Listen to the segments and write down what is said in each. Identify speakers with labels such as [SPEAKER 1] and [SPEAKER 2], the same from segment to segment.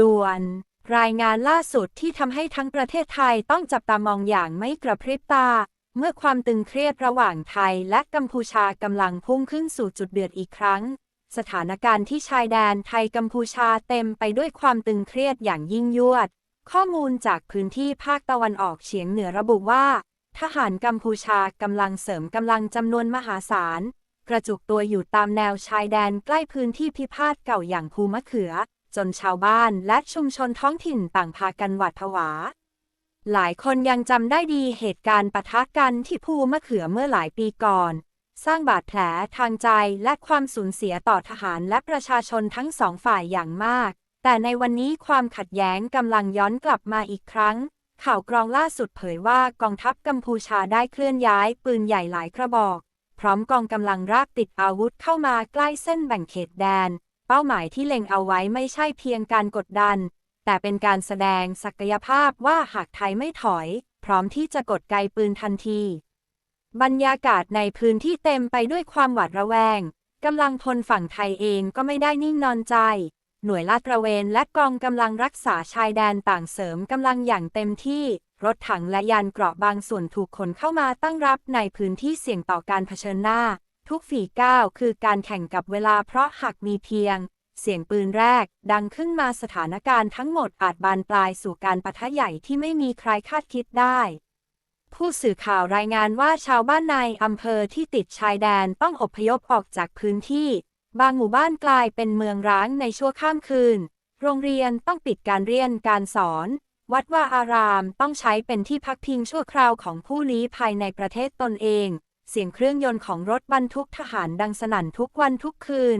[SPEAKER 1] ด่วน รายงานล่าสุดที่ทำให้ทั้งประเทศไทยต้องจับตามองอย่างไม่กระพริบตา เมื่อความตึงเครียดระหว่างไทยและกัมพูชากำลังพุ่งขึ้นสู่จุดเดือดอีกครั้ง สถานการณ์ที่ชายแดนไทยกัมพูชาเต็มไปด้วยความตึงเครียดอย่างยิ่งยวด ข้อมูลจากพื้นที่ภาคตะวันออกเฉียงเหนือระบุว่า ทหารกัมพูชากำลังเสริมกำลังจำนวนมหาศาลกระจุกตัวอยู่ตามแนวชายแดนใกล้พื้นที่พิพาทเก่าอย่างภูมะเขือ จนชาวบ้านและชุมชนท้องถิ่นต่างพากันหวาดผวา หลายคนยังจำได้ดีเหตุการณ์ปะทะกันที่ภูมะเขือเมื่อหลายปีก่อน สร้างบาดแผลทางใจและความสูญเสียต่อทหารและประชาชนทั้งสองฝ่ายอย่างมาก แต่ในวันนี้ความขัดแย้งกำลังย้อนกลับมาอีกครั้ง ข่าวกรองล่าสุดเผยว่ากองทัพกัมพูชาได้เคลื่อนย้ายปืนใหญ่หลายกระบอก พร้อมกองกำลังราบติดอาวุธเข้ามาใกล้เส้นแบ่งเขตแดน เป้าหมายที่เล็งเอาไว้ไม่ใช่เพียงการกดดัน แต่เป็นการแสดงศักยภาพว่าหากไทยไม่ถอย พร้อมที่จะกดไกปืนทันที บรรยากาศในพื้นที่เต็มไปด้วยความหวาดระแวงกำลังพลฝั่งไทยเองก็ไม่ได้นิ่งนอนใจ หน่วยลาดตระเวนและกองกำลังรักษาชายแดนต่างเสริมกำลังอย่างเต็มที่ รถถังและยานเกราะบางส่วนถูกขนเข้ามาตั้งรับในพื้นที่เสี่ยงต่อการเผชิญหน้า ทุกฝีก้าวคือการแข่งกับเวลาเพราะหากมีเพียง เสียงปืนแรก ดังขึ้นมาสถานการณ์ทั้งหมดอาจบานปลายสู่การปะทะใหญ่ที่ไม่มีใครคาดคิดได้ ผู้สื่อข่าวรายงานว่าชาวบ้านในอำเภอที่ติดชายแดนต้องอพยพออกจากพื้นที่ บางหมู่บ้านกลายเป็นเมืองร้างในชั่วข้ามคืน โรงเรียนต้องปิดการเรียนการสอน วัดว่าอารามต้องใช้เป็นที่พักพิงชั่วคราวของผู้ลี้ภัยในประเทศตนเอง เสียงเครื่องยนต์ของรถบรรทุกทหารดังสนั่นทุกวันทุกคืน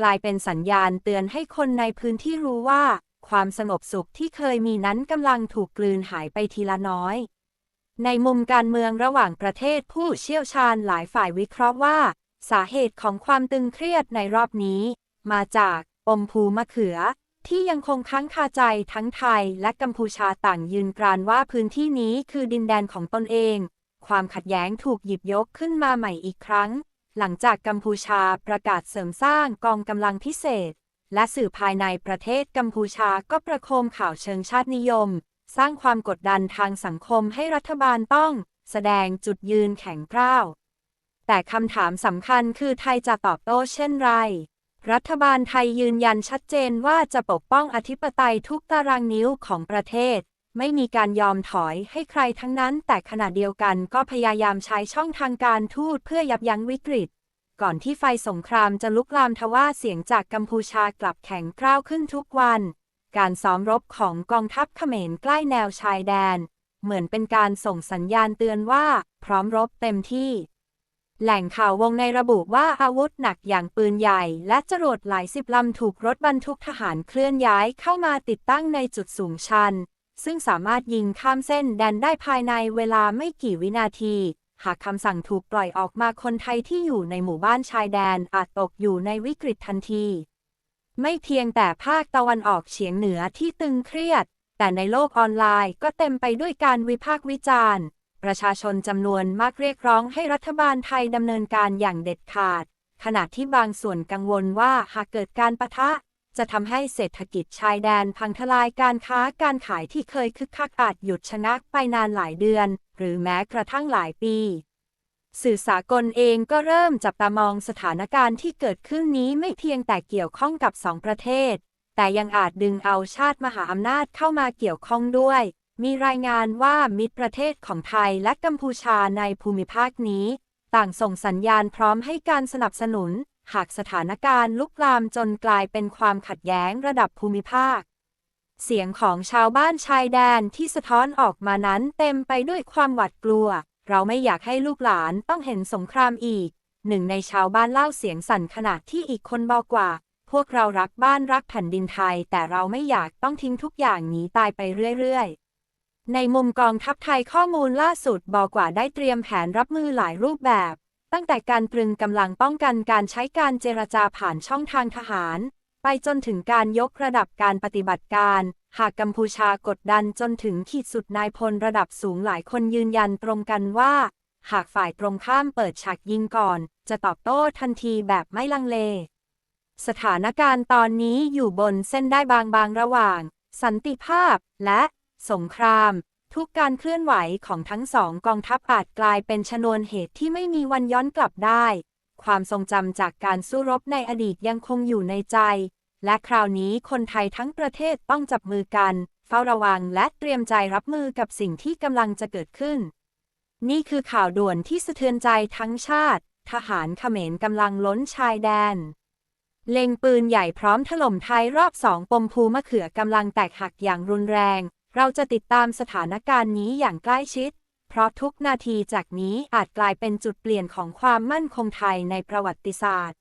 [SPEAKER 1] กลายเป็นสัญญาณเตือนให้คนในพื้นที่รู้ว่า ความสงบสุขที่เคยมีนั้นกำลังถูกกลืนหายไปทีละน้อย ในมุมการเมืองระหว่างประเทศผู้เชี่ยวชาญหลายฝ่ายวิเคราะห์ว่า สาเหตุของความตึงเครียดในรอบนี้ มาจากปมภูมะเขือ ที่ยังคงค้างคาใจทั้งไทยและกัมพูชาต่างยืนกรานว่าพื้นที่นี้คือดินแดนของตนเอง ความขัดแย้งถูกหยิบยกขึ้นมาใหม่อีกครั้ง หลังจากกัมพูชาประกาศเสริมสร้างกองกำลังพิเศษ และสื่อภายในประเทศกัมพูชาก็ประโคมข่าวเชิงชาตินิยม สร้างความกดดันทางสังคมให้รัฐบาลต้อง แสดงจุดยืนแข็งกร้าว แต่คำถามสำคัญคือไทยจะตอบโต้เช่นไร รัฐบาลไทยยืนยันชัดเจนว่าจะปกป้องอธิปไตยทุกตารางนิ้วของประเทศ ไม่มีการยอมถอยให้ใครทั้งนั้น แต่ขณะเดียวกันก็พยายามใช้ช่องทางการทูตเพื่อยับยั้งวิกฤต ก่อนที่ไฟสงครามจะลุกลามทว่าเสียงจากกัมพูชากลับแข็งกร้าวขึ้นทุกวัน การซ้อมรบของกองทัพเขมรใกล้แนวชายแดน เหมือนเป็นการส่งสัญญาณเตือนว่า พร้อมรบเต็มที่ แหล่งข่าววงในระบุว่าอาวุธหนักอย่างปืนใหญ่ และจรวดหลายสิบลำถูกรถบรรทุกทหารเคลื่อนย้ายเข้ามาติดตั้งในจุดสูงชัน ซึ่งสามารถยิงข้ามเส้นแดนได้ภายในเวลาไม่กี่วินาที หากคำสั่งถูกปล่อยออกมาคนไทยที่อยู่ในหมู่บ้านชายแดนอาจตกอยู่ในวิกฤตทันที ไม่เพียงแต่ภาคตะวันออกเฉียงเหนือที่ตึงเครียด แต่ในโลกออนไลน์ก็เต็มไปด้วยการวิพากษ์วิจารณ์ ประชาชนจำนวนมากเรียกร้องให้รัฐบาลไทยดำเนินการอย่างเด็ดขาด ขณะที่บางส่วนกังวลว่าหากเกิดการปะทะ จะทำให้เศรษฐกิจชายแดนพังทลายการค้าการขายที่เคยคึกคักอาจหยุดชะงักไปนานหลายเดือน หรือแม้กระทั่งหลายปี สื่อสากลเองก็เริ่มจับตามองสถานการณ์ที่เกิดขึ้นนี้ไม่เพียงแต่เกี่ยวข้องกับสองประเทศ แต่ยังอาจดึงเอาชาติมหาอำนาจเข้ามาเกี่ยวข้องด้วย มีรายงานว่ามิตรประเทศของไทยและกัมพูชาในภูมิภาคนี้ ต่างส่งสัญญาณพร้อมให้การสนับสนุน หากสถานการณ์ลุกลามจนกลายเป็นความขัดแย้งระดับภูมิภาค เสียงของชาวบ้านชายแดนที่สะท้อนออกมานั้นเต็มไปด้วยความหวาดกลัว เราไม่อยากให้ลูกหลานต้องเห็นสงครามอีก หนึ่งในชาวบ้านเล่าเสียงสั่นขณะที่อีกคนบอกว่า พวกเรารักบ้านรักแผ่นดินไทย แต่เราไม่อยากต้องทิ้งทุกอย่างหนีตายไปเรื่อยๆในมุมกองทัพไทยข้อมูลล่าสุดบอกว่าได้เตรียมแผนรับมือหลายรูปแบบ ตั้งแต่การตรึงกำลังป้องกันการใช้การเจรจาผ่านช่องทางทหาร ไปจนถึงการยกระดับการปฏิบัติการ หากกัมพูชากดดันจนถึงขีดสุดนายพลระดับสูงหลายคนยืนยันตรงกันว่า หากฝ่ายตรงข้ามเปิดฉากยิงก่อน จะตอบโต้ทันทีแบบไม่ลังเล สถานการณ์ตอนนี้อยู่บนเส้นได้บางๆระหว่าง สันติภาพและสงคราม ทุกการเคลื่อนไหวของทั้งสองกองทัพอาจกลายเป็นชนวนเหตุที่ไม่มีวันย้อนกลับได้ ความทรงจำจากการสู้รบในอดีตยังคงอยู่ในใจ และคราวนี้คนไทยทั้งประเทศต้องจับมือกัน เฝ้าระวังและเตรียมใจรับมือกับสิ่งที่กำลังจะเกิดขึ้น นี่คือข่าวด่วนที่สะเทือนใจทั้งชาติ ทหารเขมรกำลังล้นชายแดน เล็งปืนใหญ่พร้อมถล่มไทยรอบสองปมภูมะเขือกำลังแตกหักอย่างรุนแรง เราจะติดตามสถานการณ์นี้อย่างใกล้ชิด เพราะทุกนาทีจากนี้อาจกลายเป็นจุดเปลี่ยนของความมั่นคงไทยในประวัติศาสตร์